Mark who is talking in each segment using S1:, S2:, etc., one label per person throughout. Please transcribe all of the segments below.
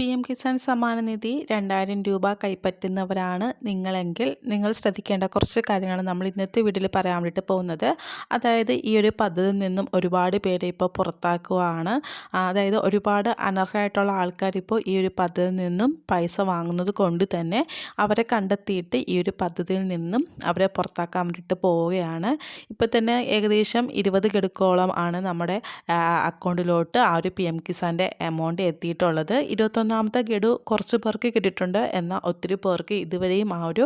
S1: P M Kisan സമ്മാന നിധി രണ്ടായിരം രൂപ കൈപ്പറ്റുന്നവരാണ് നിങ്ങളെങ്കിൽ നിങ്ങൾ ശ്രദ്ധിക്കേണ്ട കുറച്ച് കാര്യങ്ങളാണ് നമ്മൾ ഇന്നത്തെ വീട്ടിൽ പറയാൻ വേണ്ടിയിട്ട് പോകുന്നത്. അതായത് ഈ ഒരു പദ്ധതിയിൽ നിന്നും ഒരുപാട് പേരെ ഇപ്പോൾ പുറത്താക്കുകയാണ് അതായത് ഒരുപാട് അനർഹമായിട്ടുള്ള ആൾക്കാർ ഇപ്പോൾ ഈ ഒരു പദ്ധതിയിൽ നിന്നും പൈസ വാങ്ങുന്നത് കൊണ്ട് തന്നെ അവരെ കണ്ടെത്തിയിട്ട് ഈ ഒരു പദ്ധതിയിൽ നിന്നും അവരെ പുറത്താക്കാൻ വേണ്ടിയിട്ട് പോവുകയാണ്. ഇപ്പോൾ തന്നെ ഏകദേശം ഇരുപത് ഗഡുക്കോളം ആണ് നമ്മുടെ അക്കൗണ്ടിലോട്ട് ആ ഒരു പി എം കിസാന്റെ എമൗണ്ട് എത്തിയിട്ടുള്ളത്. ഇരുപത്തൊന്ന് ഒന്നാമത്തെ ഗഡു കുറച്ച് പേർക്ക് കിട്ടിയിട്ടുണ്ട് എന്നാൽ ഒത്തിരി പേർക്ക് ഇതുവരെയും ആ ഒരു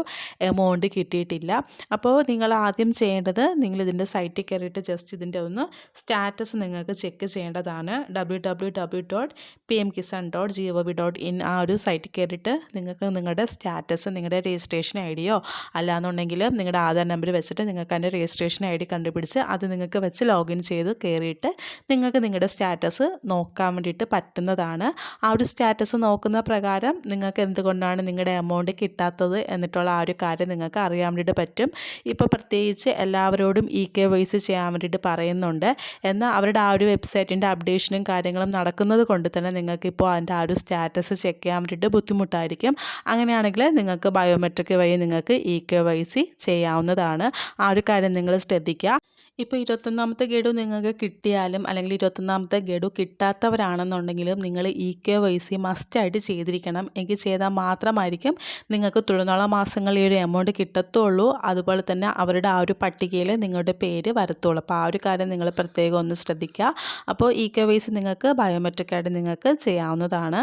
S1: എമൗണ്ട് കിട്ടിയിട്ടില്ല. അപ്പോൾ നിങ്ങൾ ആദ്യം ചെയ്യേണ്ടത് നിങ്ങൾ ഇതിന്റെ സൈറ്റിൽ കയറിയിട്ട് ജസ്റ്റ് ഇതിന്റെ ഒന്ന് സ്റ്റാറ്റസ് നിങ്ങൾക്ക് ചെക്ക് ചെയ്യേണ്ടതാണ്. W W W dot P M Kisan dot G O V dot in ആ ഒരു സൈറ്റിൽ കയറിയിട്ട് നിങ്ങൾക്ക് നിങ്ങളുടെ സ്റ്റാറ്റസ് നിങ്ങളുടെ രജിസ്ട്രേഷൻ ഐ ഡിയോ അല്ലാന്നുണ്ടെങ്കിൽ നിങ്ങളുടെ ആധാർ നമ്പർ വെച്ചിട്ട് നിങ്ങൾക്ക് അതിന്റെ രജിസ്ട്രേഷൻ ഐ ഡി കണ്ടുപിടിച്ച് അത് നിങ്ങൾക്ക് വെച്ച് ലോഗിൻ ചെയ്ത് കയറിയിട്ട് നിങ്ങൾക്ക് നിങ്ങളുടെ സ്റ്റാറ്റസ് നോക്കാൻ വേണ്ടിയിട്ട് പറ്റുന്നതാണ്. ആ ഒരു സ്റ്റാറ്റസ് നോക്കുന്ന പ്രകാരം നിങ്ങൾക്ക് എന്തുകൊണ്ടാണ് നിങ്ങളുടെ എമൗണ്ട് കിട്ടാത്തത് എന്നിട്ടുള്ള ആ ഒരു കാര്യം നിങ്ങൾക്ക് അറിയാൻ വേണ്ടിയിട്ട് പറ്റും. ഇപ്പോൾ പ്രത്യേകിച്ച് എല്ലാവരോടും ഇ കെ വൈസ് ചെയ്യാൻ വേണ്ടിയിട്ട് പറയുന്നുണ്ട്. എന്നാൽ അവരുടെ ആ ഒരു വെബ്സൈറ്റിന്റെ അപ്ഡേഷനും കാര്യങ്ങളും നടക്കുന്നത് കൊണ്ട് തന്നെ നിങ്ങൾക്ക് ഇപ്പോൾ അതിന്റെ ആ ഒരു സ്റ്റാറ്റസ് ചെക്ക് ചെയ്യാൻ വേണ്ടിയിട്ട് ബുദ്ധിമുട്ടായിരിക്കും. അങ്ങനെയാണെങ്കിൽ നിങ്ങൾക്ക് ബയോമെട്രിക് വഴി നിങ്ങൾക്ക് ഇ കെ വൈ സി ചെയ്യാവുന്നതാണ്. ആ ഒരു കാര്യം നിങ്ങൾ ശ്രദ്ധിക്കുക. ഇപ്പോൾ ഇരുപത്തൊന്നാമത്തെ ഗഡു നിങ്ങൾക്ക് കിട്ടിയാലും അല്ലെങ്കിൽ ഇരുപത്തൊന്നാമത്തെ ഗഡു കിട്ടാത്തവരാണെന്നുണ്ടെങ്കിലും നിങ്ങൾ ഇ കെ വൈ സി മസ്റ്റായിട്ട് ചെയ്തിരിക്കണം. എങ്കിൽ ചെയ്താൽ മാത്രമായിരിക്കും നിങ്ങൾക്ക് തുടർന്നുള്ള മാസങ്ങളിൽ ഒരു എമൗണ്ട് കിട്ടത്തുള്ളൂ. അതുപോലെ തന്നെ അവരുടെ ആ ഒരു പട്ടികയിൽ നിങ്ങളുടെ പേര് വരത്തുള്ളൂ. അപ്പോൾ ആ ഒരു കാര്യം നിങ്ങൾ പ്രത്യേകം ഒന്ന് ശ്രദ്ധിക്കുക. അപ്പോൾ ഇ കെ വൈസ് നിങ്ങൾക്ക് ബയോമെട്രിക് ആയിട്ട് നിങ്ങൾക്ക് ചെയ്യാവുന്നതാണ്.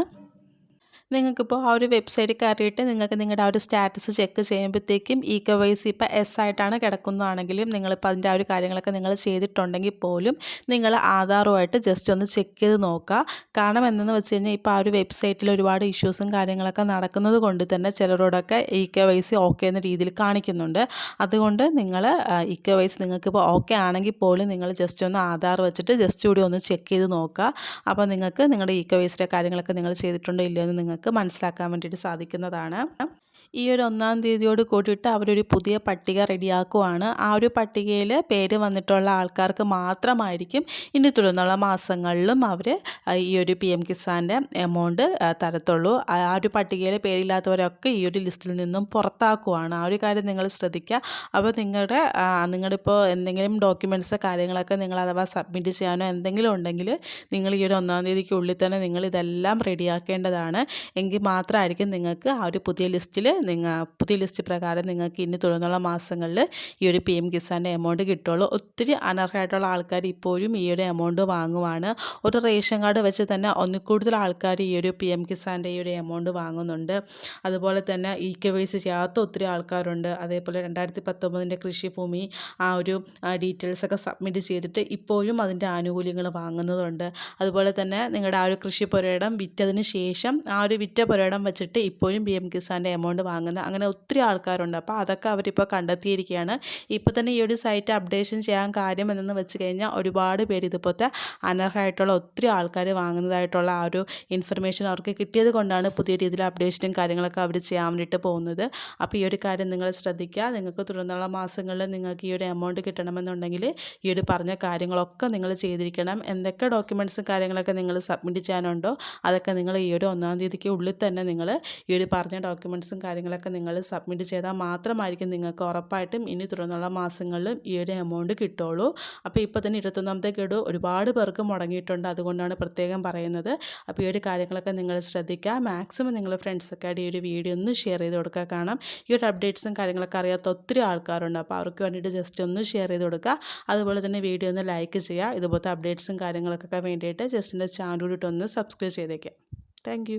S1: നിങ്ങൾക്കിപ്പോൾ ആ ഒരു വെബ്സൈറ്റ് കയറിയിട്ട് നിങ്ങൾക്ക് നിങ്ങളുടെ ആ ഒരു സ്റ്റാറ്റസ് ചെക്ക് ചെയ്യുമ്പോഴത്തേക്കും ഇ കെ വൈ സി ഇപ്പോൾ എസ് ആയിട്ടാണ് കിടക്കുന്നതാണെങ്കിലും നിങ്ങളിപ്പോൾ അതിന്റെ ആ ഒരു കാര്യങ്ങളൊക്കെ നിങ്ങൾ ചെയ്തിട്ടുണ്ടെങ്കിൽ പോലും നിങ്ങൾ ആധാറുമായിട്ട് ജസ്റ്റ് ഒന്ന് ചെക്ക് ചെയ്ത് നോക്കുക. കാരണം എന്തെന്ന് വെച്ച് കഴിഞ്ഞാൽ ഇപ്പോൾ ആ ഒരു വെബ്സൈറ്റിൽ ഒരുപാട് ഇഷ്യൂസും കാര്യങ്ങളൊക്കെ നടക്കുന്നത് കൊണ്ട് തന്നെ ചിലരോടൊക്കെ E K Y C okay എന്ന രീതിയിൽ കാണിക്കുന്നുണ്ട്. അതുകൊണ്ട് നിങ്ങൾ ഇ കെ വൈ സി നിങ്ങൾക്കിപ്പോൾ ഓക്കെ ആണെങ്കിൽ പോലും നിങ്ങൾ ജസ്റ്റ് ഒന്ന് ആധാർ വെച്ചിട്ട് ജസ്റ്റ് കൂടി ഒന്ന് ചെക്ക് ചെയ്ത് നോക്കുക. അപ്പോൾ നിങ്ങൾക്ക് നിങ്ങളുടെ ഇ കെ വൈ സിയുടെ കാര്യങ്ങളൊക്കെ നിങ്ങൾ ചെയ്തിട്ടുണ്ടോ ഇല്ലയോ എന്ന് നിങ്ങൾക്ക് നിങ്ങൾക്ക് മനസ്സിലാക്കാൻ വേണ്ടിയിട്ട് സാധിക്കുന്നതാണ്. ഈ ഒരു ഒന്നാം തീയതിയോട് കൂടിയിട്ട് അവരൊരു പുതിയ പട്ടിക റെഡിയാക്കുവാണ്. ആ ഒരു പട്ടികയിൽ പേര് വന്നിട്ടുള്ള ആൾക്കാർക്ക് മാത്രമായിരിക്കും ഇനി തുടർന്നുള്ള മാസങ്ങളിലും അവർ ഈ ഒരു പി എം കിസാന്റെ എമൗണ്ട് തരത്തുള്ളൂ. ആ ഒരു പട്ടികയിൽ പേരില്ലാത്തവരൊക്കെ ഈ ഒരു ലിസ്റ്റിൽ നിന്നും പുറത്താക്കുവാണ്. ആ ഒരു കാര്യം നിങ്ങൾ ശ്രദ്ധിക്കുക. അപ്പോൾ നിങ്ങളുടെ നിങ്ങളിപ്പോൾ എന്തെങ്കിലും ഡോക്യുമെന്റ്സ് കാര്യങ്ങളൊക്കെ നിങ്ങൾ അഥവാ സബ്മിറ്റ് ചെയ്യാനോ എന്തെങ്കിലും ഉണ്ടെങ്കിൽ നിങ്ങൾ ഈ ഒരു ഒന്നാം തീയതിക്കുള്ളിൽ തന്നെ നിങ്ങൾ ഇതെല്ലാം റെഡിയാക്കേണ്ടതാണ്. എങ്കിൽ മാത്രമായിരിക്കും നിങ്ങൾക്ക് ആ ഒരു പുതിയ ലിസ്റ്റിൽ നിങ്ങൾ പുതിയ ലിസ്റ്റ് പ്രകാരം നിങ്ങൾക്ക് ഇനി തുടർന്നുള്ള മാസങ്ങളിൽ ഈ ഒരു പി എം കിസാന്റെ എമൗണ്ട് കിട്ടുള്ളൂ. ഒത്തിരി അനർഹമായിട്ടുള്ള ആൾക്കാർ ഇപ്പോഴും ഈ ഒരു എമൗണ്ട് വാങ്ങുവാണ്. ഒരു റേഷൻ കാർഡ് വെച്ച് തന്നെ ഒന്നിൽ കൂടുതൽ ആൾക്കാർ ഈ ഒരു പി എം കിസാന്റെ ഈ ഒരു എമൗണ്ട് വാങ്ങുന്നുണ്ട്. അതുപോലെ തന്നെ ഇ കെ വൈ സി ചെയ്യാത്ത ഒത്തിരി ആൾക്കാരുണ്ട്. അതേപോലെ രണ്ടായിരത്തി പത്തൊമ്പതിന്റെ കൃഷിഭൂമി ആ ഒരു ഡീറ്റെയിൽസൊക്കെ സബ്മിറ്റ് ചെയ്തിട്ട് ഇപ്പോഴും അതിന്റെ ആനുകൂല്യങ്ങൾ വാങ്ങുന്നതുണ്ട് അതുപോലെ തന്നെ നിങ്ങളുടെ ആ ഒരു കൃഷി പുരയിടം വിറ്റതിന് ശേഷം ആ ഒരു വിറ്റ പുരയിടം വെച്ചിട്ട് ഇപ്പോഴും പി എം കിസാന്റെ എമൗണ്ട് വാങ്ങുന്ന അങ്ങനെ ഒത്തിരി ആൾക്കാരുണ്ട്. അപ്പോൾ അതൊക്കെ അവരിപ്പോൾ കണ്ടെത്തിയിരിക്കുകയാണ് ഇപ്പോൾ തന്നെ ഈ ഒരു സൈറ്റ് അപ്ഡേഷൻ ചെയ്യാൻ കാര്യം എന്തെന്ന് വെച്ച് കഴിഞ്ഞാൽ ഒരുപാട് പേര് ഇതുപോലത്തെ അനർഹമായിട്ടുള്ള ഒത്തിരി ആൾക്കാർ വാങ്ങുന്നതായിട്ടുള്ള ആ ഒരു ഇൻഫർമേഷൻ അവർക്ക് കിട്ടിയത് കൊണ്ടാണ് പുതിയ രീതിയിൽ അപ്ഡേഷനും കാര്യങ്ങളൊക്കെ അവർ ചെയ്യാൻ വേണ്ടിയിട്ട് പോകുന്നത്. അപ്പോൾ ഈ ഒരു കാര്യം നിങ്ങൾ ശ്രദ്ധിക്കുക. നിങ്ങൾക്ക് തുടർന്നുള്ള മാസങ്ങളിൽ നിങ്ങൾക്ക് ഈ ഒരു എമൗണ്ട് കിട്ടണമെന്നുണ്ടെങ്കിൽ ഈ ഒരു പറഞ്ഞ കാര്യങ്ങളൊക്കെ നിങ്ങൾ ചെയ്തിരിക്കണം. എന്തൊക്കെ ഡോക്യുമെന്റ്സും കാര്യങ്ങളൊക്കെ നിങ്ങൾ സബ്മിറ്റ് ചെയ്യാനുണ്ടോ അതൊക്കെ നിങ്ങൾ ഈ ഒരു ഒന്നാം തീയതിക്ക് ഉള്ളിൽ തന്നെ നിങ്ങൾ ഈ ഒരു പറഞ്ഞ ഡോക്യുമെന്റ്സും കാര്യങ്ങളും കാര്യങ്ങളൊക്കെ നിങ്ങൾ സബ്മിറ്റ് ചെയ്താൽ മാത്രമായിരിക്കും നിങ്ങൾക്ക് ഉറപ്പായിട്ടും ഇനി തുടർന്നുള്ള മാസങ്ങളിലും ഈ ഒരു എമൗണ്ട് കിട്ടുള്ളൂ അപ്പോൾ ഇപ്പോൾ തന്നെ ഇരുപത്തൊന്നാമത്തെ ഗഡു ഒരുപാട് പേർക്ക് മുടങ്ങിയിട്ടുണ്ട് അതുകൊണ്ടാണ് പ്രത്യേകം പറയുന്നത്. അപ്പോൾ ഈ ഒരു കാര്യങ്ങളൊക്കെ നിങ്ങൾ ശ്രദ്ധിക്കുക. മാക്സിമം നിങ്ങൾ ഫ്രണ്ട്സൊക്കെ ആയിട്ട് ഈ ഒരു വീഡിയോ ഒന്ന് ഷെയർ ചെയ്ത് കൊടുക്കുക. കാണാം ഈ ഒരു അപ്ഡേറ്റ്സും കാര്യങ്ങളൊക്കെ അറിയാത്ത ഒത്തിരി ആൾക്കാരുണ്ട്. അപ്പോൾ അവർക്ക് വേണ്ടിയിട്ട് ജസ്റ്റ് ഒന്ന് ഷെയർ ചെയ്ത് കൊടുക്കുക. അതുപോലെ തന്നെ വീഡിയോ ഒന്ന് ലൈക്ക് ചെയ്യുക. ഇതുപോലത്തെ അപ്ഡേറ്റ്സും കാര്യങ്ങളൊക്കെ വേണ്ടിയിട്ട് ജസ്റ്റിന്റെ ചാനൽ കൂടിയിട്ട് ഒന്ന് സബ്സ്ക്രൈബ് ചെയ്തേക്കാം. താങ്ക്